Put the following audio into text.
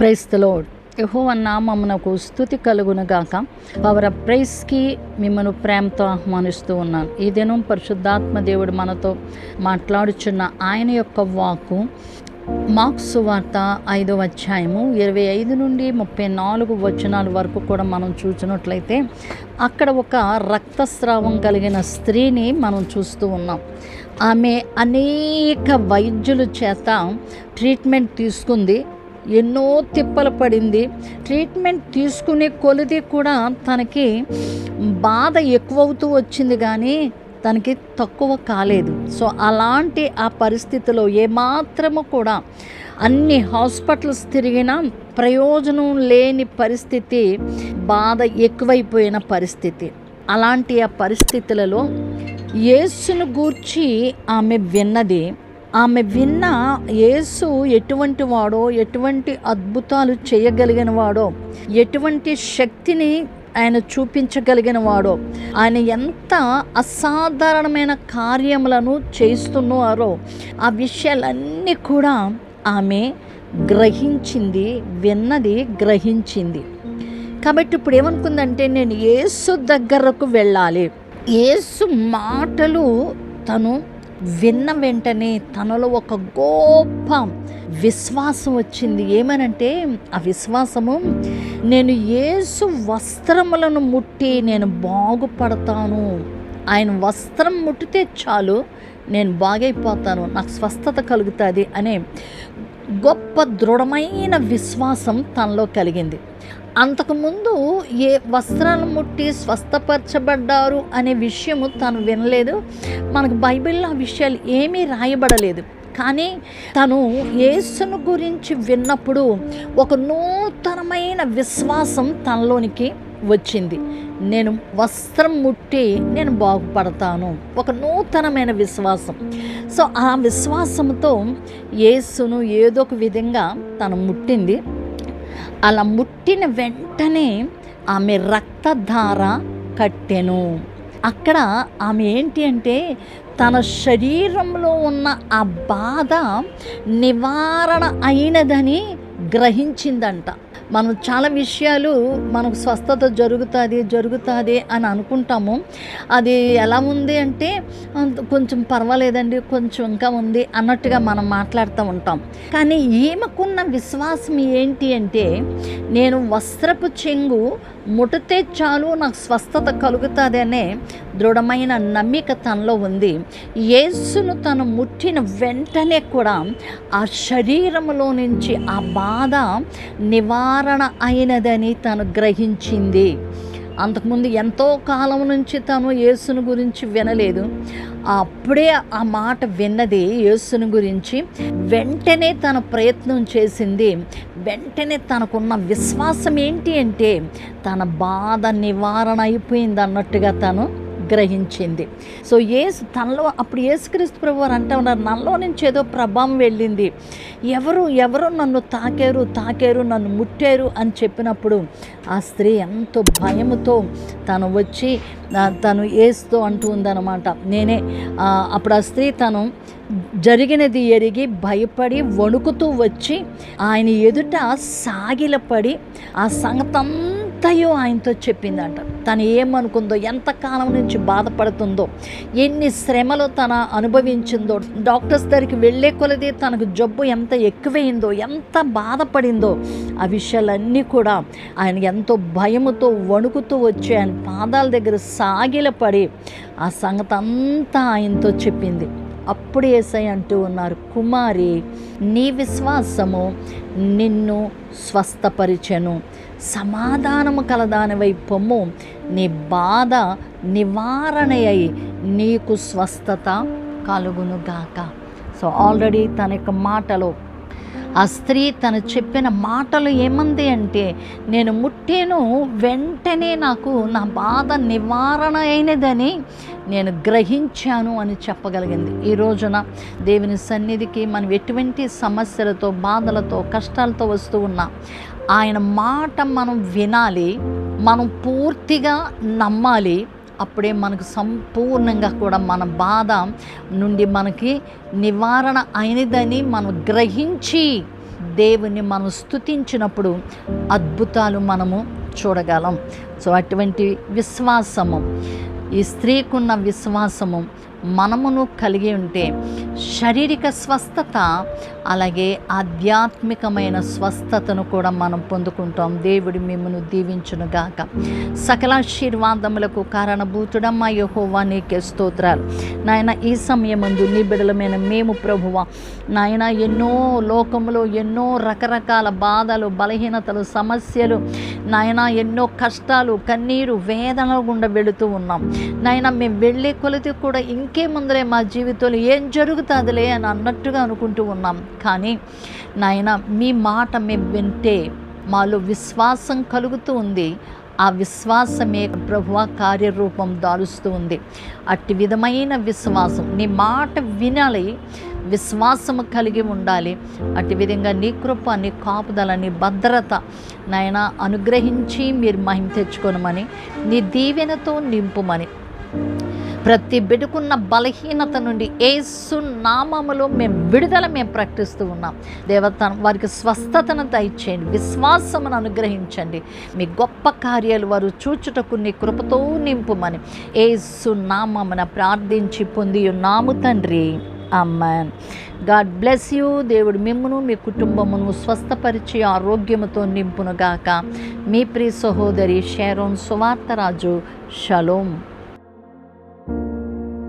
ప్రైస్తలో యహో నామమునకు స్థుతి కలుగునుగాక. పవర్ ప్రైస్కి మిమ్మల్ని ప్రేమతో ఆహ్వానిస్తూ ఉన్నాను. ఈ దినం పరిశుద్ధాత్మ దేవుడు మనతో మాట్లాడుచున్న ఆయన యొక్క వాకు మార్క్స్ వార్త ఐదవ అధ్యాయము ఇరవై ఐదు నుండి ముప్పై నాలుగు వచనాల వరకు కూడా మనం చూసినట్లయితే అక్కడ ఒక రక్తస్రావం కలిగిన స్త్రీని మనం చూస్తూ ఉన్నాం. ఆమె అనేక వైద్యుల చేత ట్రీట్మెంట్ తీసుకుంది. ఎన్నో తిప్పలు పడింది. ట్రీట్మెంట్ తీసుకునే కొలిది కూడా తనకి బాధ ఎక్కువవుతూ వచ్చింది కానీ తనకి తక్కువ కాలేదు. సో అలాంటి ఆ పరిస్థితిలో ఏమాత్రము కూడా అన్ని హాస్పిటల్స్ తిరిగినా ప్రయోజనం లేని పరిస్థితి బాధ ఎక్కువైపోయిన పరిస్థితి. అలాంటి ఆ పరిస్థితులలో యేసును గూర్చి ఆమె విన్నది ఆమె విన్న యేసు ఎటువంటి వాడో ఎటువంటి అద్భుతాలు చేయగలిగిన వాడో ఎటువంటి శక్తిని ఆయన చూపించగలిగిన వాడో ఆయన ఎంత అసాధారణమైన కార్యములను చేస్తున్నారో ఆ విషయాలన్నీ కూడా ఆమె గ్రహించింది విన్నది గ్రహించింది. కాబట్టి ఇప్పుడు ఏమనుకుందంటే నేను యేసు దగ్గరకు వెళ్ళాలి. యేసు మాటలు తను విన్న వెంటనే తనలో ఒక గొప్ప విశ్వాసం వచ్చింది. ఏమనంటే ఆ విశ్వాసము నేను యేసు వస్త్రములను ముట్టి నేను బాగుపడతాను. ఆయన వస్త్రం ముట్టితే చాలు నేను బాగైపోతాను నాకు స్వస్థత కలుగుతుంది అనే గొప్ప దృఢమైన విశ్వాసం తనలో కలిగింది. అంతకుముందు ఏ వస్త్రాలు ముట్టి స్వస్థపరచబడ్డారు అనే విషయము తను వినలేదు. మనకు బైబిల్లో ఆ విషయాలు ఏమీ రాయబడలేదు. కానీ తను యేసును గురించి విన్నప్పుడు ఒక నూతనమైన విశ్వాసం తనలోనికి వచ్చింది. నేను వస్త్రం ముట్టి నేను బాగుపడతాను. ఒక నూతనమైన విశ్వాసం. సో ఆ విశ్వాసంతో యేసును ఏదో ఒక విధంగా తను ముట్టింది. అలా ముట్టిన వెంటనే ఆమె రక్తధార కట్టెను. అక్కడ ఆమె ఏంటి అంటే తన శరీరంలో ఉన్న ఆ బాధ నివారణ అయినదని గ్రహించిందంట. మనం చాలా విషయాలు మనకు స్వస్థత జరుగుతుంది జరుగుతుంది అని అనుకుంటాము. అది ఎలా ఉంది అంటే కొంచెం పర్వాలేదండి కొంచెం ఇంకా ఉంది అన్నట్టుగా మనం మాట్లాడుతూ ఉంటాం. కానీ ఈమెకున్న విశ్వాసం ఏంటి అంటే నేను వస్త్రపు చెంగు ముటితే చాలు నాకు స్వస్థత కలుగుతుందనే దృఢమైన నమ్మిక తనలో ఉంది. యేసును తను ముట్టిన వెంటనే కూడా ఆ శరీరంలో నుంచి ఆ బాధ నివారణ అయినదని తను గ్రహించింది. అంతకుముందు ఎంతో కాలం నుంచి తను యేసును గురించి వినలేదు. అప్పుడే ఆ మాట విన్నది యేసును గురించి. వెంటనే తన ప్రయత్నం చేసింది. వెంటనే తనకున్న విశ్వాసం ఏంటి అంటే తన బాధ నివారణ అయిపోయింది అన్నట్టుగా తను గ్రహించింది సో ఏసు తనలో అప్పుడు యేసుక్రీస్తు ప్రభు వారు అంటూ ఉన్నారు నల్లో నుంచి ఏదో ప్రభావం వెళ్ళింది. ఎవరు ఎవరు నన్ను తాకారు తాకారు నన్ను ముట్టారు అని చెప్పినప్పుడు ఆ స్త్రీ ఎంతో భయముతో తను వచ్చి తను ఏసుతో అంటూ ఉందన్నమాట. నేనే అప్పుడు ఆ స్త్రీ తను జరిగినది ఎరిగి భయపడి వణుకుతూ వచ్చి ఆయన ఎదుట సాగిలపడి ఆ అంతయో ఆయనతో చెప్పిందంట. తను ఏమనుకుందో ఎంతకాలం నుంచి బాధపడుతుందో ఎన్ని శ్రమలు తన అనుభవించిందో డాక్టర్స్ దగ్గరికి వెళ్ళే కొలది తనకు జబ్బు ఎంత ఎక్కువైందో ఎంత బాధపడిందో ఆ విషయాలన్నీ కూడా ఆయన ఎంతో భయముతో వణుకుతూ వచ్చి ఆయన పాదాల దగ్గర సాగిలపడి ఆ సంగతి అంతా ఆయనతో చెప్పింది. అప్పుడు ఏసై అంటూ ఉన్నారు కుమారి నీ విశ్వాసము నిన్ను స్వస్థపరిచెను. సమాధానము కలదానివై పొమ్ము నీ బాధ నివారణ అయి నీకు స్వస్థత కలుగునుగాక సో ఆల్రెడీ తన యొక్క మాటలు ఆ స్త్రీ తను చెప్పిన మాటలు ఏమంది అంటే నేను ముట్టేను వెంటనే నాకు నా బాధ నివారణ అయినదని నేను గ్రహించాను అని చెప్పగలిగింది. ఈ రోజున దేవుని సన్నిధికి మనం ఎటువంటి సమస్యలతో బాధలతో కష్టాలతో వస్తూ ఉన్నా ఆయన మాట మనం వినాలి మనం పూర్తిగా నమ్మాలి అప్పుడే మనకు సంపూర్ణంగా కూడా మన బాధ నుండి మనకి నివారణ అయినదని మనం గ్రహించి దేవుని మనం స్తుతించినప్పుడు అద్భుతాలు మనము చూడగలం. సో అటువంటి విశ్వాసము ఈ స్త్రీకున్న విశ్వాసము మనమును కలిగి ఉంటే శారీరక స్వస్థత అలాగే ఆధ్యాత్మికమైన స్వస్థతను కూడా మనం పొందుకుంటాం. దేవుడి మిమ్మల్ని దీవించునుగాక. సకలాశీర్వాదములకు కారణభూతుడమ్మ యహోవా నీకే స్తోత్రాలు. నాయన ఈ సమయమందు నీ బిడలమైన మేము ప్రభువ నాయన ఎన్నో లోకములో ఎన్నో రకరకాల బాధలు బలహీనతలు సమస్యలు నాయన ఎన్నో కష్టాలు కన్నీరు వేదనలు గుండా వెళుతూ ఉన్నాం. నాయన మేము వెళ్ళే కొలిది కూడా ఇంకేముందరే మా జీవితంలో ఏం జరుగుతుందిలే అని అన్నట్టుగా అనుకుంటూ ఉన్నాం. కానీ నాయన మీ మాట మేము వింటే మాలో విశ్వాసం కలుగుతూ ఉంది. ఆ విశ్వాసమే ప్రభువ కార్యరూపం దాలుస్తూ ఉంది. అట్టి విధమైన విశ్వాసం నీ మాట వినాలి విశ్వాసము కలిగి ఉండాలి. అట్టి విధంగా నీ కృప నీ కాపుదల నీ భద్రత నాయన అనుగ్రహించి మీరు మహిమ తెచ్చుకోనమని నీ దీవెనతో నింపుమని ప్రతి బిడుకున్న బలహీనత నుండి ఏసు నామములో మేము విడుదల మేము ప్రకటిస్తూ ఉన్నాం. దేవత వారికి స్వస్థతను దయచేయండి విశ్వాసమును అనుగ్రహించండి. మీ గొప్ప కార్యాలు వారు చూచుటకు నీ కృపతో నింపుమని ఏసు నామమున ప్రార్థించి పొంది ఉన్నాము తండ్రి. Amen God bless you. దేవుడు మిమ్మును మీ కుటుంబమును స్వస్థపరిచి ఆరోగ్యముతో నింపునుగాక. మీ ప్రియ సహోదరి షేరోన్ సువార్తరాజు షలోం.